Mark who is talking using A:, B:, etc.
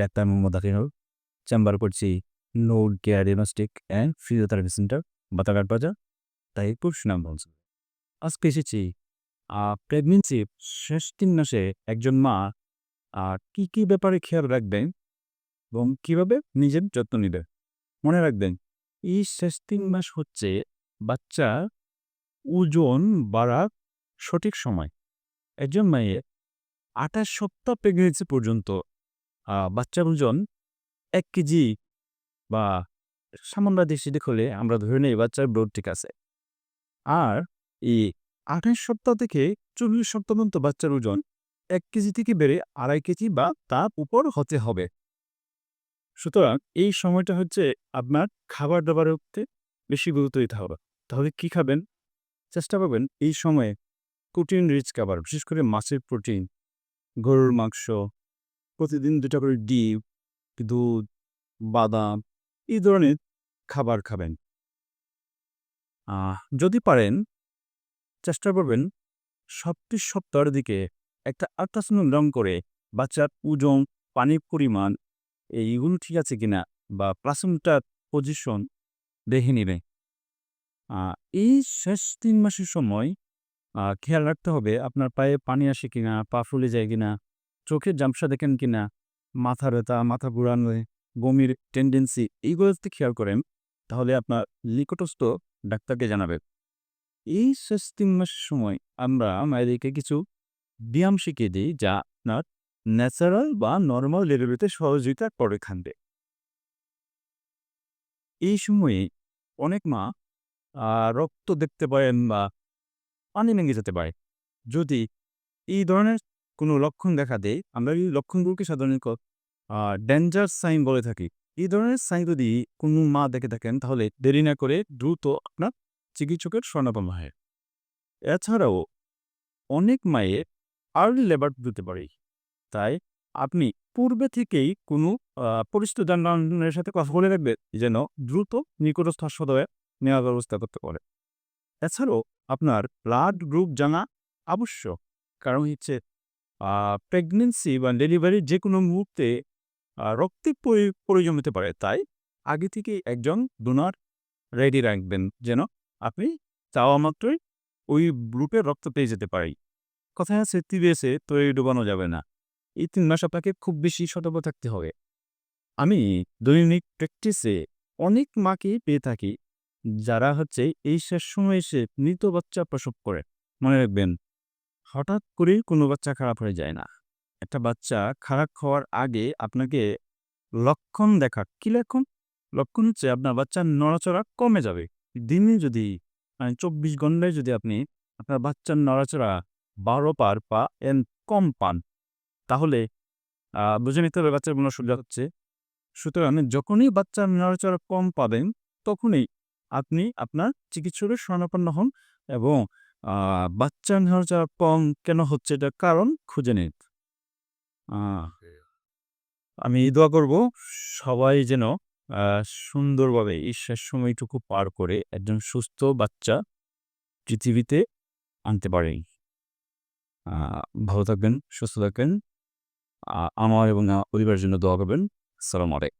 A: Doctor Mohammad Akhirul chamber করছি Node care diagnostic and physiotherapy centre Bataghat Bazar Taipur Sunamganj আজকে এসেছি প্রেগনেন্সির শেষ তিন মাসে একজন মা কি কি ব্যাপারে খেয়াল রাখবেন এবং কীভাবে নিজের যত্ন নেবে মনে রাখবেন, এই শেষ তিন মাস হচ্ছে বাচ্চার ওজন বাড়ার সঠিক সময়। একজন মায়ের আঠাশ সপ্তাহ প্রেগনেন্সি পর্যন্ত বাচ্চার ওজন এক কেজি বা সামান্য দেশি হলে আমরা ধরে নেই বাচ্চার ব্রোড ঠিক আছে। আর এই আঠাশ সপ্তাহ থেকে চল্লিশ সপ্তাহ পর্যন্ত বাচ্চার ওজন এক কেজি থেকে বেড়ে আড়াই কেজি বা তার উপর হতে হবে। সুতরাং এই সময়টা হচ্ছে আপনার খাবার দাবারের উপরে বেশি গুরুত্ব দিতে হবে। তাহলে কি খাবেন? চেষ্টা করবেন এই সময়ে প্রোটিন রিচ খাবার, বিশেষ করে মাছের প্রোটিন গরুর মাংস প্রতিদিন দুটা করে ডিম, দুধ, বাদাম, এই ধরনের খাবার খাবেন। যদি পারেন, চেষ্টা করবেন সপ্তাহ সপ্তাহের দিকে একটা আল্ট্রাসাউন্ড রং করে বাচ্চার ওজন, পানির পরিমাণ, এইগুলো ঠিক আছে কিনা বা প্লাসেন্টার পজিশন দেখে নেবে। এই শেষ তিন মাসের সময় খেয়াল রাখতে হবে আপনার পায়ে পানি আসে কিনা, পা ফুলে যায় কিনা চোখের জামসা দেখেন কিনা মাথা ব্যথা, মাথা ঘুরানো, বমির টেন্ডেন্সি এইগুলো যদি খেয়াল করেন, তাহলে আপনার নিকটস্থ ডাক্তারকে জানাবেন। এই শেষ তিন মাসের সময় আমরা মায়েদেরকে কিছু ব্যায়াম শিখিয়ে দিই, যা আপনার ন্যাচারাল বা নর্মাল লেভেলেতে সহযোগিতা করে খানবে। এই সময়ে অনেক মা রক্ত দেখতে পারেন বা পানি ভেঙে যেতে পারে। যদি এই ধরনের কোনো লক্ষণ দেখা দেয়, আমরা এই লক্ষণগুলোকে সাধারণত ডেঞ্জার সাইন বলে থাকি, এই ধরনের সাইন যদি কোনো মা দেখে থাকেন, তাহলে দেরি না করে দ্রুত আপনার চিকিৎসকের শরণাপন্ন হয়। এছাড়াও, অনেক মায়ের আর্লি লেবার দিতে পারে। তাই আপনি পূর্বে থেকেই কোনো পরিচিত যানবাহনের সাথে কথা বলে রাখবেন, যেন দ্রুত নিকটস্থ হাসপাতালে নেওয়ার ব্যবস্থা করতে পারে। এছাড়াও, আপনার ব্লাড গ্রুপ জানা আবশ্যক। কারণ হচ্ছে প্রেগনেন্সি বা ডেলিভারির যে কোনো মুহূর্তে আহ, রক্তের প্রয়োজন হতে পারে। তাই আগে থেকে একজন ডোনার রেডি রাখবেন যেন আপনি চাওয়া মাত্রই ওই গ্রুপের রক্ত পেয়ে যেতে পারি কথায় আছে টিভিএসে তৈরি ডুবানো যাবে না। এই তিন মাস আপনাকে খুব বেশি সতর্ক থাকতে হবে। আমি দৈনিক প্র্যাকটিসে অনেক মাকে পেয়ে থাকি যারা হচ্ছে এই শেষ সময় এসে মৃত বাচ্চা প্রসব করে। মনে রাখবেন হঠাৎ করেই কোনো বাচ্চা খারাপ হয়ে যায় না। একটা বাচ্চা খারাপ হওয়ার আগে আপনাকে লক্ষণ দেখা। কি লক্ষণ? লক্ষণ হচ্ছে আপনার বাচ্চার নড়াচড়া কমে যাবে। দিনে যদি মানে চব্বিশ ঘন্টায় যদি আপনি আপনার বাচ্চার নড়াচড়া বারো পার পা এন কম পান, তাহলে বুঝে নিতে হবে বাচ্চার কোনো অসুবিধা হচ্ছে। সুতরাং যখনই বাচ্চার নড়াচড়া কম পাবেন, তখনই আপনি আপনার চিকিৎসকের শরণাপন্ন হন এবং আহ, বাচ্চার নড়াচড়া কম কেন হচ্ছে এটার কারণ খুঁজে নিন। আমি দোয়া করব সবাই যেন আহ, সুন্দরভাবে শেষ সময়টুকু পার করে একজন সুস্থ বাচ্চা পৃথিবীতে আনতে পারে। ভালো থাকবেন সুস্থ থাকবেন। আমার এবং পরিবারের জন্য দোয়া করবেন। সালাম আলাইকুম।